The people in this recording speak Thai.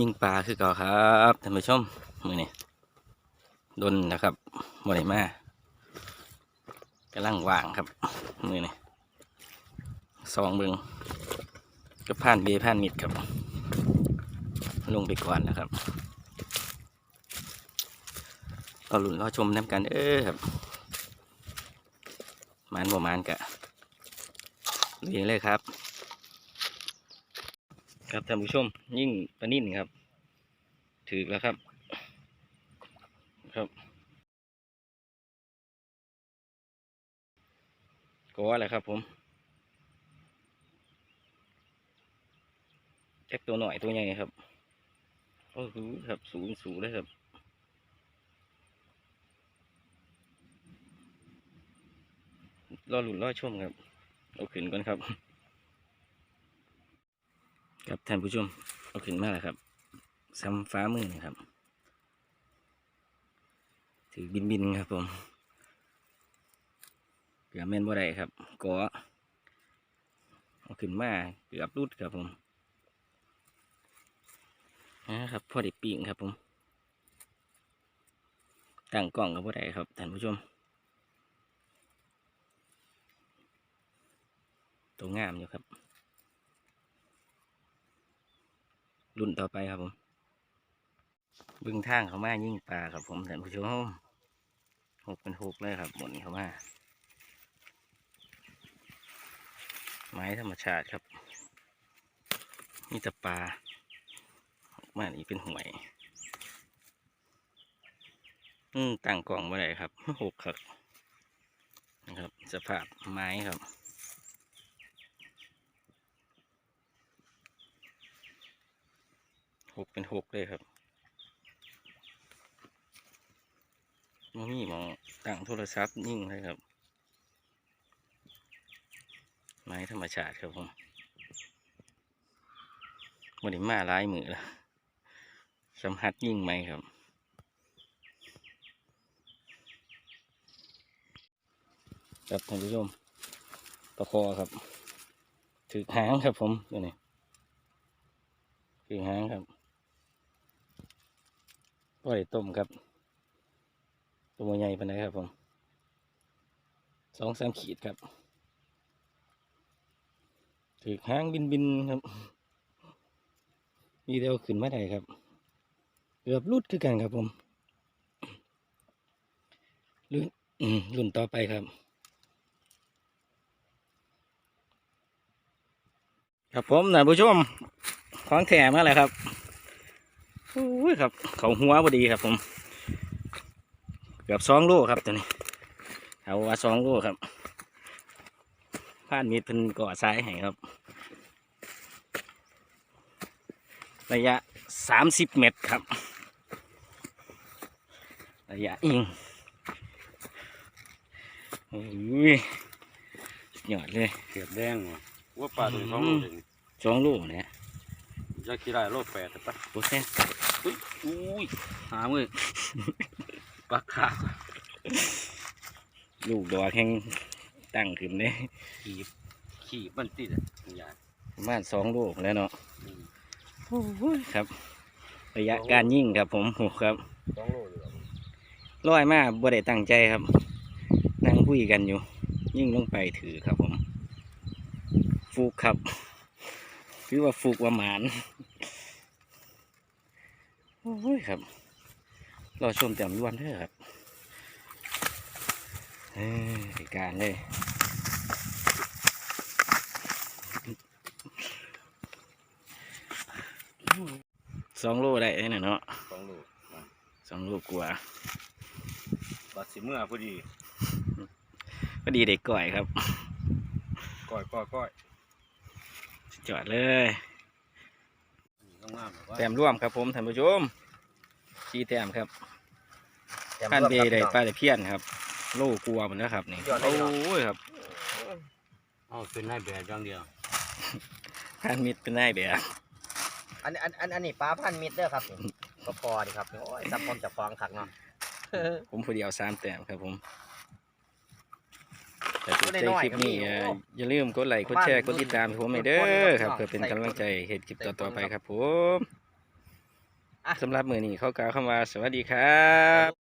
ยิงปลาคือเก่าครับท่านผู้ชมมือนี่ดนนะครับบ่ได้มากำลังว่างครับมือนี่สองเบิงก็ผ่านเบผ่านมิดครับ ลงไปก่อนนะครับก็หลุนรอชมน้ำกันเออครับมานบ่มานกะเรียงเลยครับ ครับท่านผู้ชม ยิ่งปนิ่นครับ ถือแล้วครับ ครับก็ว่าอะไรครับผมแจ็คตัวหน่อยตัวใหญ่ครับโอ้โหครับสูงสูงเลยครับรอหลุนรอชมครับเอาขึ้นก่อนครับ ครับท่านผู้ชมเอาขึ้นมาแล้วครับซ้ำฟ้ามือนะครับ ถือบินบินครับผมเกือบแม่นบ่ได้ครับก็เอาขึ้นมาเกือบรุดครับผมนะครับพอได้ปีงครับผมตั้งกล้องกับบ่ได้ครับท่านผู้ชมตัวงามอยู่ครับ รุ่นต่อไปครับผมบึงทางเขามายิ่งปลาครับผมท่านผู้ชมหกเป็นหกเลยครับหมุนเขามาไม้ธรรมชาติครับนี่ต่ปลาออกมานี่เป็นหวย อืมตั้งกล่องมาได้ครับหกครับนะครับ สภาพไม้ครับ หกเป็นหกเลยครับมมีหมองตั้งโทรศัพท์ยิ่งเลยครับ ไม้ธรรมชาติครับผมวันนี้มาหลายมือแล้วสัมผัสยิ่งไหมครับครับท่านผู้ชมตะคอครับ ถือหางครับผมตัวนี้ถือหางครับ ปล่อยต้มครับตัวใหญ่ปานใดครับผมสองสามขีดครับถือหางบินบินครับนี่เดียวขึ้นมาได้ครับเกือบรุดคือกันครับผมรุ่นรุ่นต่อไปครับ ครับผมท่านผู้ชมของแถมอะไรครับ อ้ยครับ เขาหัวพอดีครับ ผม เกือบสองโลครับตัวนี้เอาว่าสองโลครับผ่านมีดเพิ่นก่อซ้ายให้ครับ ระยะสามสิบเมตรครับ ระยะอิงโอ้ยสุดยอดเลยเกือบแดงว่ะว่าปลาตัวท้องอืมโลเลยสองโลเนี่ย ยาคิได้โลแปดแต่ปะโอเคอุ้ยอุ้ยหามือปลาขาดลูกดอกแห้งตั้งขึ้นเลยขีบขีบมันติดอะยาประมาณสองลูกแล้วเนาะอืมครับระยะการยิ่งครับผมโอ้ครับสองโลอยู่แล้วลอยมาบ่ได้ตั้งใจครับ นั่งคุยกันอยู่ ยิ่งลงไปถือครับผมฟูกครับ คือว่าฟูกว่าหมาน โอ้ยครับรอชมแต้มล้วนเด้อครับเอ้ยการเลยสองโลได้เลยนะเนาะสองโลสองโลกว่าบาดสิเมื่อพอดี พอดีเด็กก่อยครับก้อยก้อยก้อยสุดยอดเลยต้องงาม แบบว่าแต้มร่วมครับผมท่านผู้ชมชี้แต้มครับพันเบได้ปลาตะเพียนครับ โลกลัวหมันนะครับนี่ยอดเลยโอ้เนาะยครับอ๋อเป็นนายแบบอย่างเดียวพันมิตรเป็นได้เบียอันอันอันอันนี้ปลาพันมิตรเด้อครับนี่ก็พอดีครับโอ้ยซับพร้อมจะฟองขักเนาะผมพอดีเอาสามแต้มครับผม แต่ถูกได้ใจน้อยคลิปนี้ก็มีเอ่อโอ้อย่าลืมกดไลค์กดแชร์กดติดตามให้ผมให้เด้อครับใส่เพื่อเป็นกำลังใจเหตุคลิปต่อๆไปครับผมอะสำหรับมือนี้เขากล่าวคำว่าสวัสดีครับ